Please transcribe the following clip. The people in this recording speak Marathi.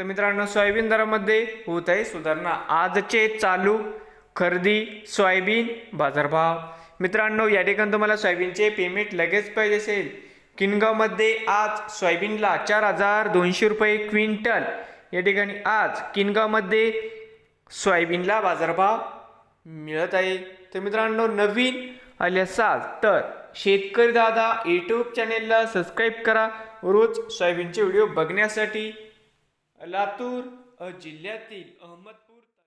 तर मित्रांनो सोयाबीन दरामध्ये होत आहे सुधारणा. आजचे चालू खरेदी सोयाबीन बाजारभाव. मित्रांनो या ठिकाणी तुम्हाला सोयाबीनचे पेमेंट लगेच पाहिजे असेल. किनगावमध्ये आज सोयाबीनला चार हजार दोनशे रुपये क्विंटल. या ठिकाणी आज किनगावमध्ये सोयाबीनला बाजारभाव मिळत आहे. तर मित्रांनो नवीन आले असाल तर शेतकरी दादा यूट्यूब चॅनेलला सबस्क्राईब करा. रोज सोयाबीनचे व्हिडिओ बघण्यासाठी लातूर जिल्ह्यातील अहमदपूर